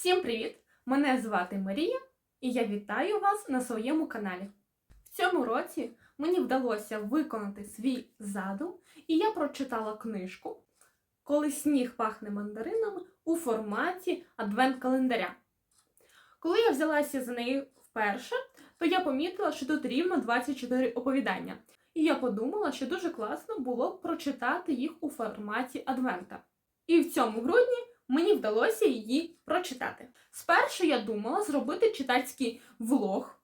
Всім привіт! Мене звати Марія, і я вітаю вас на своєму каналі. В цьому році мені вдалося виконати свій задум, і я прочитала книжку Коли сніг пахне мандаринами у форматі адвент-календаря. Коли я взялася за неї вперше, то я помітила, що тут рівно 24 оповідання. І я подумала, що дуже класно було б прочитати їх у форматі адвента. І в цьому грудні мені вдалося її прочитати. Спершу я думала зробити читацький влог,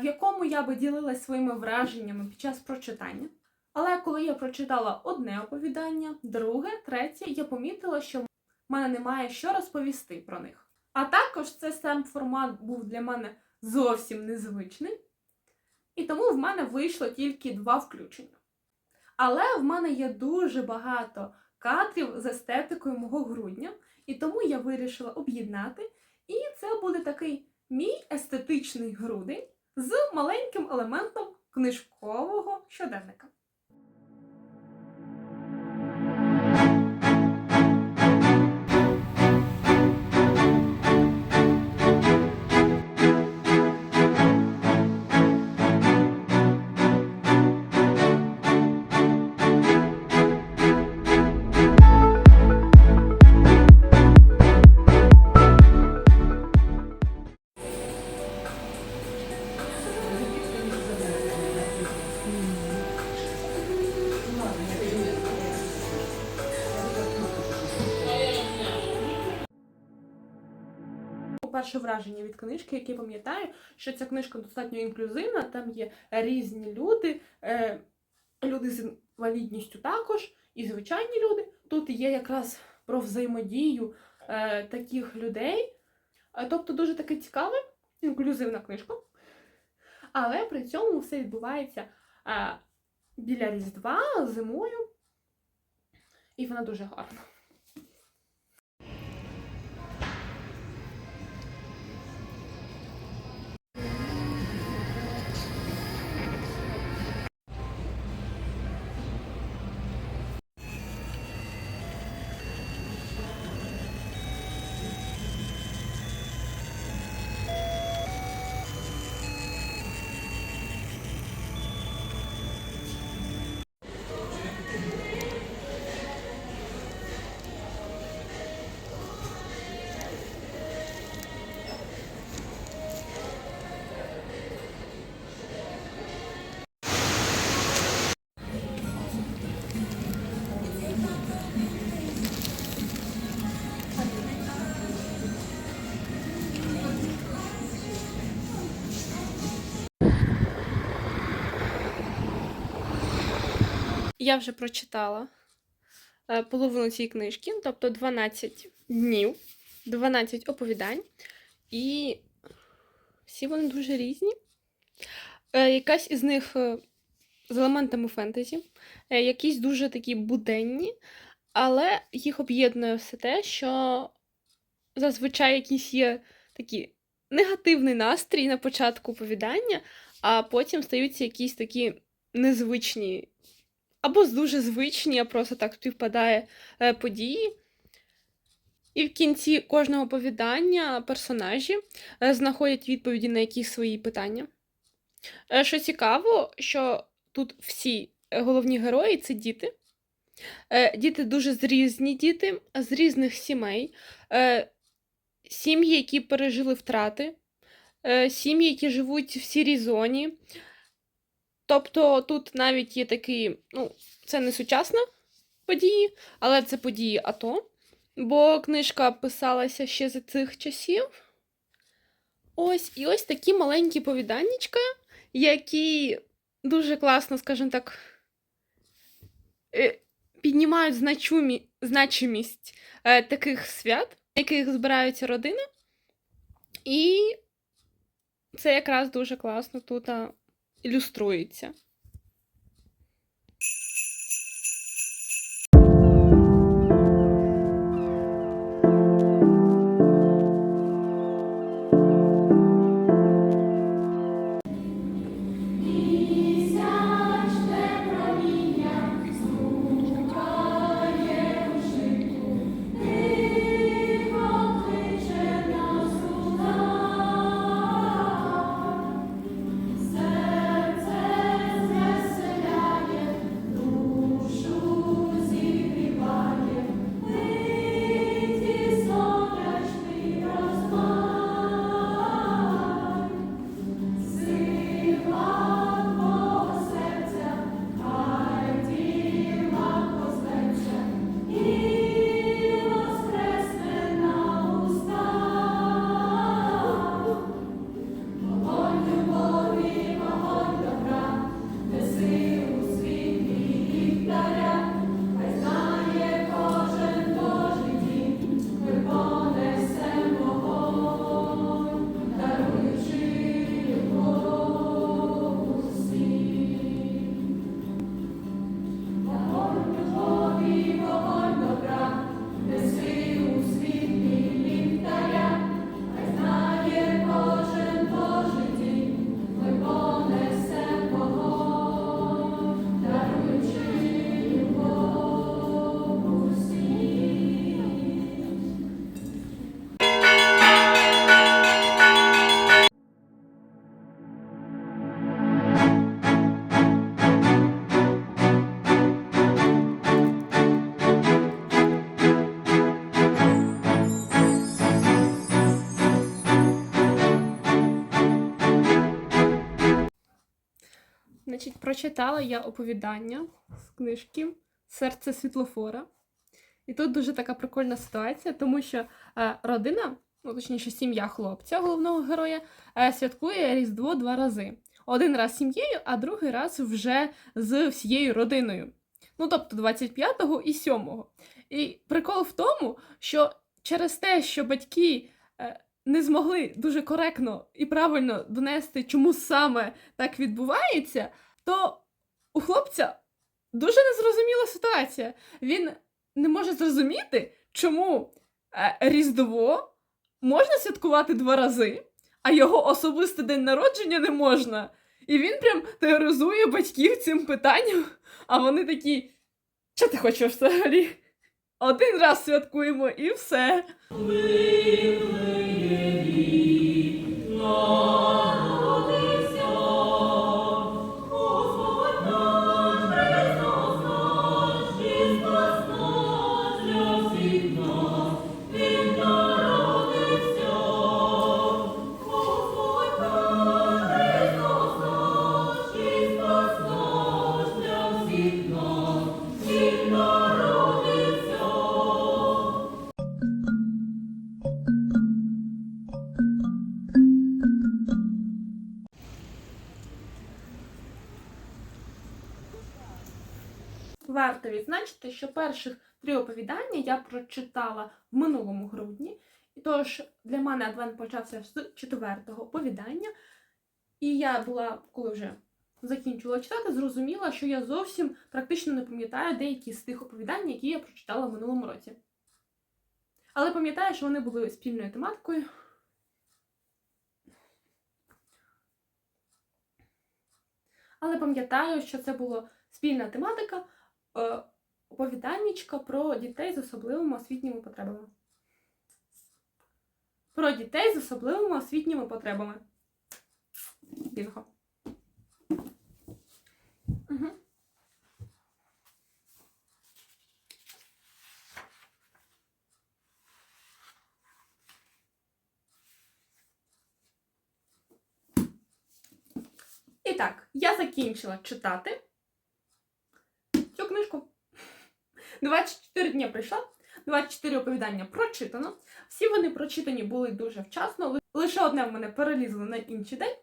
в якому я би ділилася своїми враженнями під час прочитання. Але коли я прочитала одне оповідання, друге, третє, я помітила, що в мене немає що розповісти про них. А також це сам формат був для мене зовсім незвичний, і тому в мене вийшло тільки два включення. Але в мене є дуже багато кадрів з естетикою мого грудня, і тому я вирішила об'єднати. І це буде такий мій естетичний грудень з маленьким елементом книжкового щоденника. Перше враження від книжки, яке пам'ятаю, що ця книжка достатньо інклюзивна, там є різні люди, е, люди з інвалідністю також, і звичайні люди. Тут є якраз про взаємодію е, таких людей. Е, Тобто дуже таке цікаве, інклюзивна книжка. Але при цьому все відбувається біля Різдва зимою, і вона дуже гарна. Я вже прочитала е, половину цієї книжки, тобто 12 днів, 12 оповідань. І всі вони дуже різні. Е, Якась із них е, з елементами фентезі, якісь дуже такі буденні, але їх об'єднує все те, що зазвичай якийсь є такий негативний настрій на початку оповідання, а потім стаються якісь такі незвичні або з дуже звичні, а просто так співпадає е, події. І в кінці кожного оповідання персонажі е, знаходять відповіді на якісь свої питання. Е, Що цікаво, що тут всі головні герої це діти. Діти дуже з різні діти, з різних сімей, сім'ї, які пережили втрати, сім'ї, які живуть в сірій зоні. Тобто тут навіть є такі, ну, це не сучасна події, але це події АТО, бо книжка писалася ще за цих часів. Ось, і ось такі маленькі повіданнячка, які дуже класно, скажімо так, е, піднімають значумі, значимість е, таких свят, на яких збираються родини. І це якраз дуже класно тут ілюструється. Прочитала я оповідання з книжки Серце світлофора. І тут дуже така прикольна ситуація, тому що е, родина, ну точніше, сім'я хлопця, головного героя, е, святкує Різдво два рази. Один раз з сім'єю, а другий раз вже з всією родиною. Ну, тобто 25-го і 7-го. І прикол в тому, що через те, що батьки е, не змогли дуже коректно і правильно донести, чому саме так відбувається, то у хлопця дуже незрозуміла ситуація. Він не може зрозуміти, чому е, Різдво можна святкувати два рази, а його особистий день народження не можна. І він прям тероризує батьків цим питанням, а вони такі. Що ти хочеш взагалі? Один раз святкуємо і все. Варто відзначити, що перших три оповідання я прочитала в минулому грудні. І Тож для мене адвент почався з четвертого оповідання. І я була, коли вже закінчила читати, зрозуміла, що я зовсім практично не пам'ятаю деякі з тих оповідань, які я прочитала в минулому році. Але пам'ятаю, що вони були спільною тематикою. Але пам'ятаю, що це була спільна тематика оповіданнячка про дітей з особливими освітніми потребами. Про дітей з особливими освітніми потребами. Бінго. Угу. І так, я закінчила читати книжку. 24 дні пройшло, 24 оповідання прочитано. Всі вони прочитані були дуже вчасно. Лише одне в мене перелізло на інший день,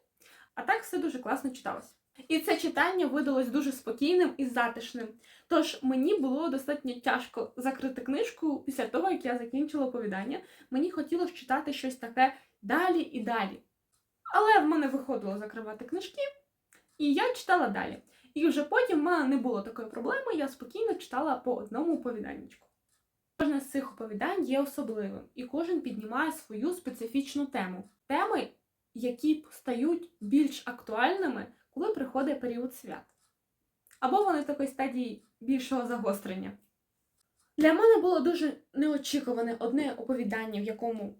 а так все дуже класно читалось. І це читання видалось дуже спокійним і затишним. Тож мені було достатньо тяжко закрити книжку після того, як я закінчила оповідання. Мені хотілося читати щось таке далі і далі. Але в мене виходило закривати книжки, і я читала далі. І вже потім в мене не було такої проблеми, я спокійно читала по одному оповіданнячку. Кожне з цих оповідань є особливим, і кожен піднімає свою специфічну тему. Теми, які стають більш актуальними, коли приходить період свят. Або вони в такій стадії більшого загострення. Для мене було дуже неочікуване одне оповідання, в якому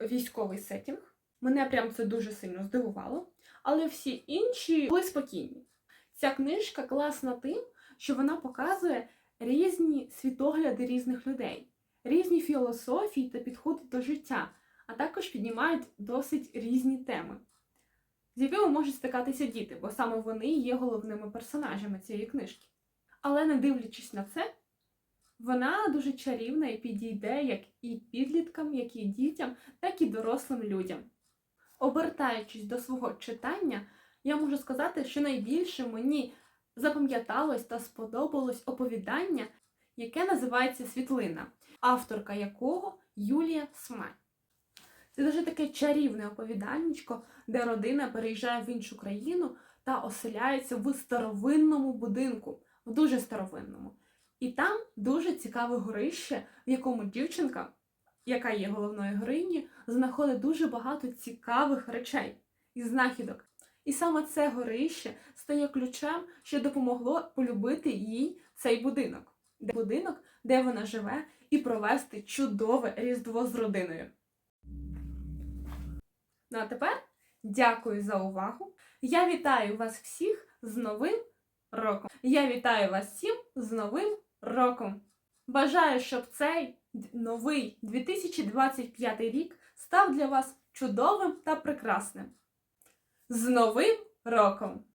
військовий сетінг. Мене прям це дуже сильно здивувало. Але всі інші були спокійні. Ця книжка класна тим, що вона показує різні світогляди різних людей, різні філософії та підходи до життя, а також піднімають досить різні теми, з якими можуть стикатися діти, бо саме вони є головними персонажами цієї книжки. Але не дивлячись на це, вона дуже чарівна і підійде як і підліткам, як і дітям, так і дорослим людям. Обертаючись до свого читання, я можу сказати, що найбільше мені запам'яталось та сподобалось оповідання, яке називається Світлина, авторка якого Юлія Смаль. Це дуже таке чарівне оповіданнячко, де родина переїжджає в іншу країну та оселяється в старовинному будинку, в дуже старовинному. І там дуже цікаве горище, в якому дівчинка, яка є головною героїнею, знаходить дуже багато цікавих речей і знахідок. І саме це горище стає ключем, що допомогло полюбити їй цей будинок, де будинок, де вона живе, і провести чудове різдво з родиною. Ну а тепер дякую за увагу. Я вітаю вас всіх з новим роком. Я вітаю вас всім з новим роком. Бажаю, щоб цей новий 2025 рік став для вас чудовим та прекрасним. З новим роком!